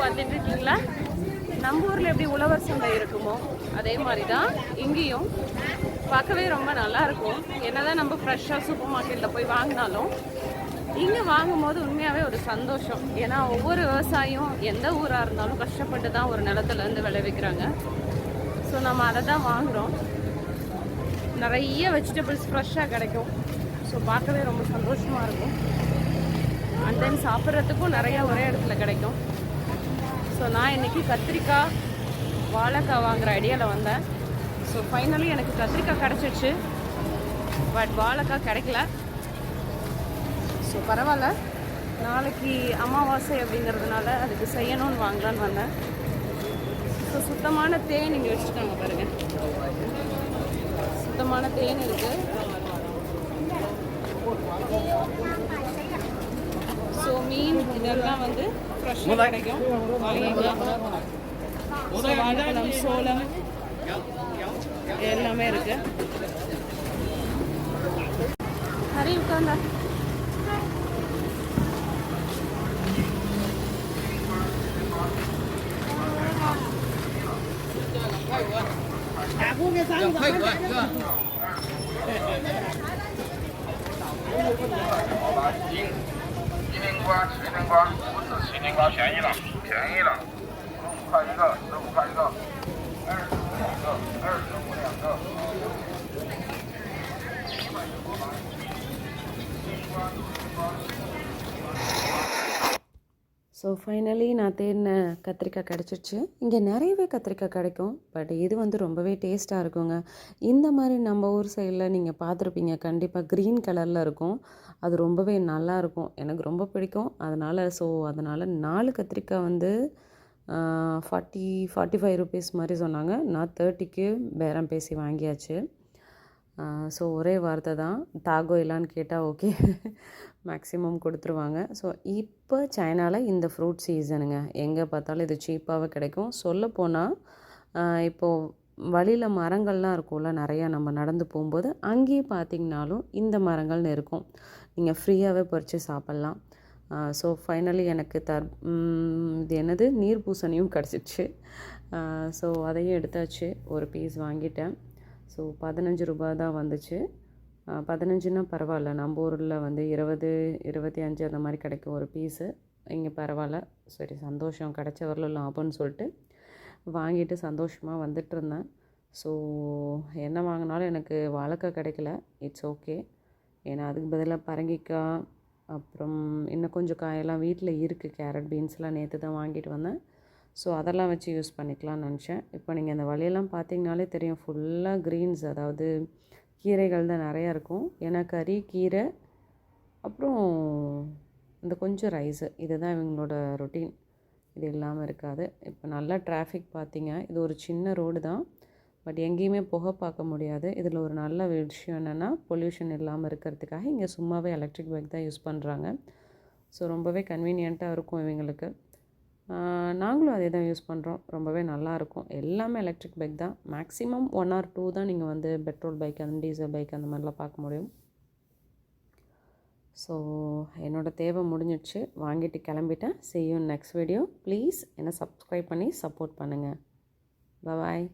பார்த்துட்டு இருக்கீங்களா நம்ம ஊரில் எப்படி உழவர் சந்தை இருக்குமோ அதே மாதிரி தான் இங்கேயும். பார்க்கவே ரொம்ப நல்லா இருக்கும். என்னதான் நம்ம ஃப்ரெஷ்ஷாக சூப்பர் மார்க்கெட்டில் போய் வாங்கினாலும் இங்கே வாங்கும்போது உண்மையாகவே ஒரு சந்தோஷம். ஏன்னா ஒவ்வொரு விவசாயியும் எந்த ஊராக இருந்தாலும் கஷ்டப்பட்டு தான் ஒரு நிலத்துலேருந்து விளைவிக்கிறாங்க. ஸோ நம்ம அதை தான் வாங்குகிறோம் நிறைய வெஜிடபிள்ஸ் ஃப்ரெஷ்ஷாக கிடைக்கும். ஸோ பார்க்கவே ரொம்ப சந்தோஷமாக இருக்கும். அண்ட் தென் சாப்பிட்றதுக்கும் நிறையா ஒரே இடத்துல கிடைக்கும். ஸோ நான் இன்னைக்கு கத்திரிக்காய் வாழைக்காய் வாங்குகிற ஐடியாவில் வந்தேன். ஸோ ஃபைனலி எனக்கு கத்திரிக்காய் கிடச்சிடுச்சு பட் வாழைக்காய் கிடைக்கல. ஸோ பரவாயில்ல. நாளைக்கு அமாவாசை அப்படிங்கிறதுனால அதுக்கு செய்யணும்னு வாங்கலான்னு வந்தேன். ஸோ சுத்தமான தேன் இங்கே வச்சுருக்காங்க பாருங்கள் சுத்தமான தேன் இருக்குது ஸோ மீன் இதெல்லாம் வந்து ஃப்ரெஷ்ஷாக கிடைக்கும். வாழைப்பழம் சோளம் எல்லாமே இருக்கு. ஹரி உட்காந்தா 瓜、麒麟瓜，不是麒麟瓜便宜了，便宜了，十五块一个，十五块一个，二十五两个，二十五两个。ஸோ ஃபைனலி நான் தேடின கத்திரிக்காய் கிடச்சிருச்சு. இங்கே நிறையவே கத்திரிக்காய் கிடைக்கும். பட் இது வந்து ரொம்பவே டேஸ்ட்டாக இருக்குங்க. இந்த மாதிரி நம்ம ஊர் சைடில் நீங்கள் பார்த்துருப்பீங்க. கண்டிப்பாக க்ரீன் கலரில் இருக்கும். அது ரொம்பவே நல்லா இருக்கும். எனக்கு ரொம்ப பிடிக்கும். அதனால் ஸோ அதனால் நாலு கத்திரிக்காய் வந்து ஃபார்ட்டி ஃபார்ட்டி ஃபைவ் ருபீஸ் மாதிரி சொன்னாங்க. நான் தேர்ட்டிக்கு பேரம் பேசி வாங்கியாச்சு. ஸோ ஒரே வார்த்தை தான். தாகோ இல்லான்னு கேட்டால் ஓகே மேக்ஸிமம் கொடுத்துருவாங்க. ஸோ இப்போ சைனாவில் இந்த ஃப்ரூட் சீசனுங்க எங்கே பார்த்தாலும் இது சீப்பாகவே கிடைக்கும். சொல்லப்போனால் இப்போது வழியில் மரங்கள்லாம் இருக்கும்ல நிறையா நம்ம நடந்து போகும்போது அங்கேயும் பார்த்திங்கனாலும் இந்த மரங்கள்னு இருக்கும் நீங்கள் ஃப்ரீயாகவே பறித்து சாப்பிட்லாம். ஸோ ஃபைனலி எனக்கு தர் இது என்னது? நீர் பூசணியும் கிடச்சிச்சு ஸோ அதையும் எடுத்தாச்சு. ஒரு பீஸ் வாங்கிட்டேன். ஸோ பதினஞ்சு ரூபா தான் வந்துச்சு. பதினஞ்சுன்னா பரவாயில்ல. நம்ம ஊரில் வந்து இருபது இருபத்தி அஞ்சு அந்த மாதிரி கிடைக்கும் ஒரு பீஸு இங்கே பரவாயில்ல. சரி சந்தோஷம். கிடச்ச வரல லாபம்னு சொல்லிட்டு வாங்கிட்டு சந்தோஷமாக வந்துட்டு இருந்தேன். ஸோ என்ன வாங்கினாலும் எனக்கு வாழைக்காய் கிடைக்கல. இட்ஸ் ஓகே ஏன்னா அதுக்கு பதிலாக பரங்கிக்காய் அப்புறம் இன்னும் கொஞ்சம் காயெல்லாம் வீட்டில் இருக்குது கேரட் பீன்ஸ்லாம் நேற்று தான் வாங்கிட்டு வந்தேன். ஸோ அதெல்லாம் வச்சு யூஸ் பண்ணிக்கலாம்னு நினச்சேன். இப்போ நீங்கள் அந்த வழியெல்லாம் பார்த்தீங்கனாலே தெரியும். ஃபுல்லாக க்ரீன்ஸ் அதாவது கீரைகள் தான் நிறையா இருக்கும். ஏன்னா கறி கீரை அப்புறம் இந்த கொஞ்சம் ரைஸு இதுதான் இவங்களோட ரொட்டீன் இது இல்லாமல் இருக்காது. இப்போ நல்லா டிராஃபிக் பார்த்தீங்க இது ஒரு சின்ன ரோடு தான். பட் எங்கேயுமே புகை பார்க்க முடியாது. இதில் ஒரு நல்ல விஷயம் என்னென்னா பொல்யூஷன் இல்லாமல் இருக்கிறதுக்காக இங்கே சும்மாவே எலக்ட்ரிக் பைக் தான் யூஸ் பண்ணுறாங்க ஸோ ரொம்பவே கன்வீனியண்ட்டாக இருக்கும் இவங்களுக்கு. நாங்களும் அதே தான் யூஸ் பண்ணுறோம் ரொம்பவே நல்லாயிருக்கும் எல்லாமே எலக்ட்ரிக் பைக் தான். மேக்ஸிமம் ஒன் ஆர் டூ தான் நீங்கள் வந்து பெட்ரோல் பைக் அந்த டீசல் பைக் அந்த மாதிரிலாம் பார்க்க முடியும். ஸோ என்னோடய தேவை முடிஞ்சிடுச்சு. வாங்கிட்டு கிளம்பிட்டேன். செய்யும் நெக்ஸ்ட் வீடியோ ப்ளீஸ் என்னை சப்ஸ்கிரைப் பண்ணி சப்போர்ட் பண்ணுங்கள் பாய்